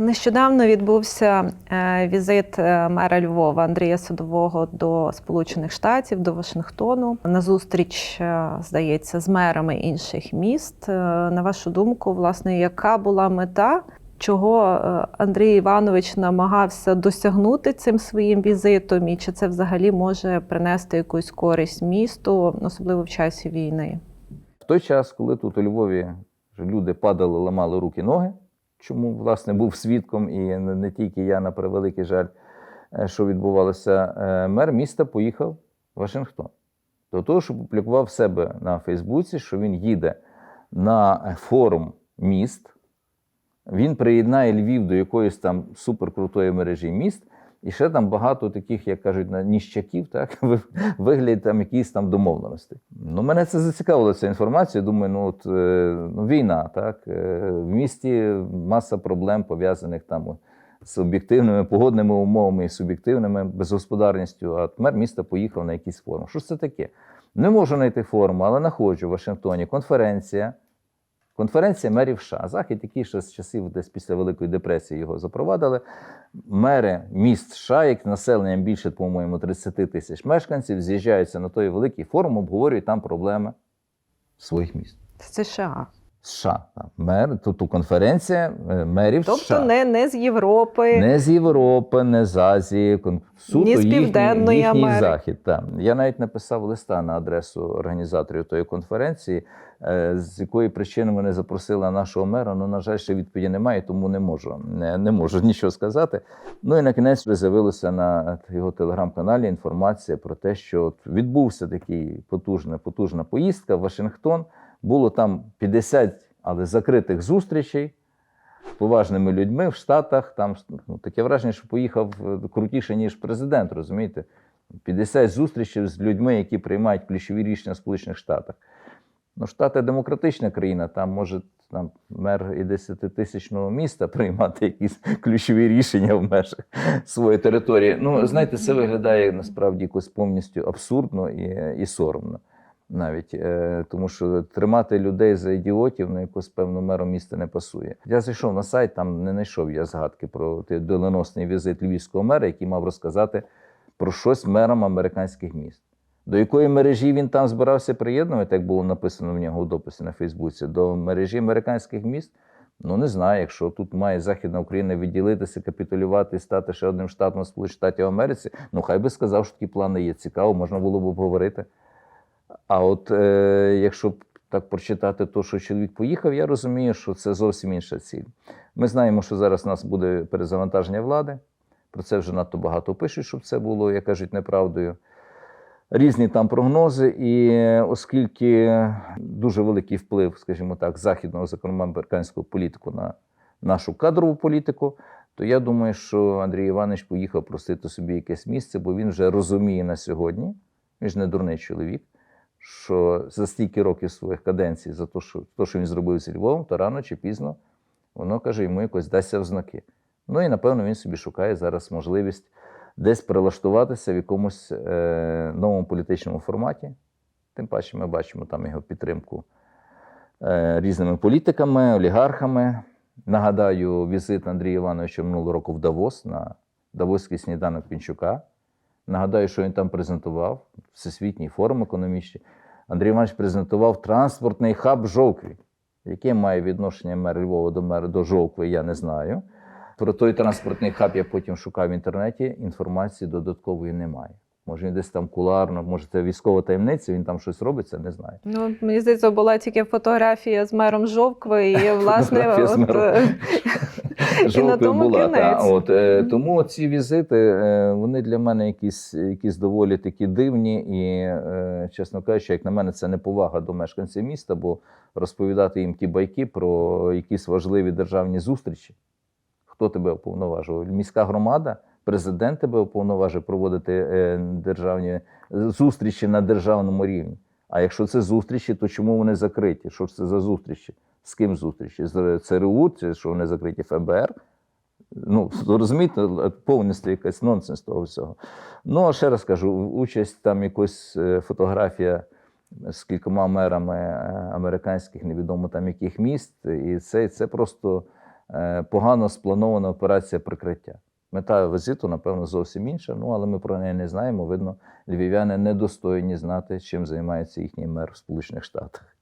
Нещодавно відбувся е, візит е, мера Львова Андрія Садового до Сполучених Штатів, до Вашингтону. На зустріч, е, здається, з мерами інших міст. На вашу думку, власне, яка була мета? Чого Андрій Іванович намагався досягнути цим своїм візитом, і чи це взагалі може принести якусь користь місту, особливо в часі війни? В той час, коли тут у Львові люди падали, ламали руки ноги, чому власне був свідком, і не тільки я, на превеликий жаль, е, що відбувалося, е, мер міста поїхав в Вашингтон. До того, що публікував в себе на Фейсбуці, що він їде на е, форум міст, він приєднає Львів до якоїсь там суперкрутої мережі міст. І ще там багато таких, як кажуть, ніщаків, так, в вигляді там якісь там домовленості. Ну, мене це зацікавило, ця інформація. Думаю, ну от е, ну, війна, так. е, В місті маса проблем пов'язаних там з об'єктивними погодними умовами і суб'єктивними безгосподарністю. А мер міста поїхав на якийсь форум. Що це таке? Не можу знайти форму, але знаходжу в Вашингтоні конференція. Конференція мерів США. Захід, який ще з часів десь після Великої депресії його запровадили. Мери міст США, як населенням більше, по-моєму, 30 тисяч мешканців, з'їжджаються на той великий форум, обговорюють там проблеми своїх міст. Це США. США. Мер, тут конференція е, мерів Тобто США. не, не з Європи. Не з Європи, не з Азії, суто з їхній, Південної їхній Америки. захід. Там. Я навіть написав листа на адресу організаторів тої конференції, е, з якої причини вони запросили нашого мера. Ну, на жаль, ще відповіді немає, тому не можу, не, не можу нічого сказати. Ну і на кінець з'явилася на його телеграм-каналі інформація про те, що от відбувся такий потужна, потужна поїздка в Вашингтон. Було там 50, але закритих зустрічей з поважними людьми в Штатах. Там ну, таке враження, що поїхав е, крутіше, ніж президент, розумієте? 50 зустрічей з людьми, які приймають ключові рішення в Сполучених Штатах. Ну, Штати демократична країна, там може там, мер і 10-тисячного міста приймати якісь ключові рішення в межах своєї території. Ну, знаєте, це виглядає насправді якось повністю абсурдно і, і соромно навіть, е, тому що тримати людей за ідіотів на якось певну меру міста не пасує. Я зайшов на сайт, там не знайшов я згадки про той доленосний візит львівського мера, який мав розказати про щось мерам американських міст. До якої мережі він там збирався приєднувати, як було написано в нього у дописі на Фейсбуці, до мережі американських міст. Ну не знаю, якщо тут має Західна Україна відділитися, капітулювати і стати ще одним штатом Сполучених Штатів Америці, ну хай би сказав, що такі плани є. Цікаво, можна було б обговорити. А от е, якщо так прочитати те, що чоловік поїхав, я розумію, що це зовсім інша ціль. Ми знаємо, що зараз у нас буде перезавантаження влади. Про це вже надто багато пишуть, щоб це було, як кажуть, неправдою. Різні там прогнози, і оскільки дуже великий вплив, скажімо так, західного зокрема американського політику на нашу кадрову політику, то я думаю, що Андрій Іванович поїхав просити собі якесь місце, бо він вже розуміє на сьогодні, він ж не дурний чоловік, що за стільки років своїх каденцій, за те, що, те, що він зробив зі Львовом, то рано чи пізно воно каже, йому якось дасться в знаки. Ну і напевно він собі шукає зараз можливість десь прилаштуватися в якомусь е, новому політичному форматі. Тим паче ми бачимо там його підтримку е, різними політиками, олігархами. Нагадаю, візит Андрія Івановича минулого року в Давос на Давоський сніданок Пінчука. Нагадаю, що він там презентував Всесвітній форум економічний. Андрій Іванович презентував транспортний хаб Жовкві. Яке має відношення мер Львова до мера до Жовкви, я не знаю. Про той транспортний хаб я потім шукав в інтернеті. Інформації додаткової немає. Може, він десь там куларно, може, це військова таємниця, він там щось робиться, не знаю. Ну, мені здається, була тільки фотографія з мером Жовкви, і власне Е, Жовтою була. Та, от, е, тому ці візити е, вони для мене якісь, якісь доволі такі дивні. І, е, чесно кажучи, як на мене, це не повага до мешканців міста, бо розповідати їм ті байки про якісь важливі державні зустрічі. Хто тебе уповноважував? Міська громада, президент тебе уповноважив проводити е, державні зустрічі на державному рівні. А якщо це зустрічі, то чому вони закриті? Що ж це за зустрічі? З ким зустрічі? З ЦРУ, чи що вони закриті ФБР? Ну, розумієте, повністю якийсь нонсенс того всього. Ну, а ще раз кажу, участь там якась е, фотографія з кількома мерами е, американських, невідомо там яких міст. І це, це просто е, погано спланована операція прикриття. Мета візиту, напевно, зовсім інша, ну але ми про неї не знаємо. Видно, львів'яни недостойні знати, чим займається їхній мер в Сполучених Штатах.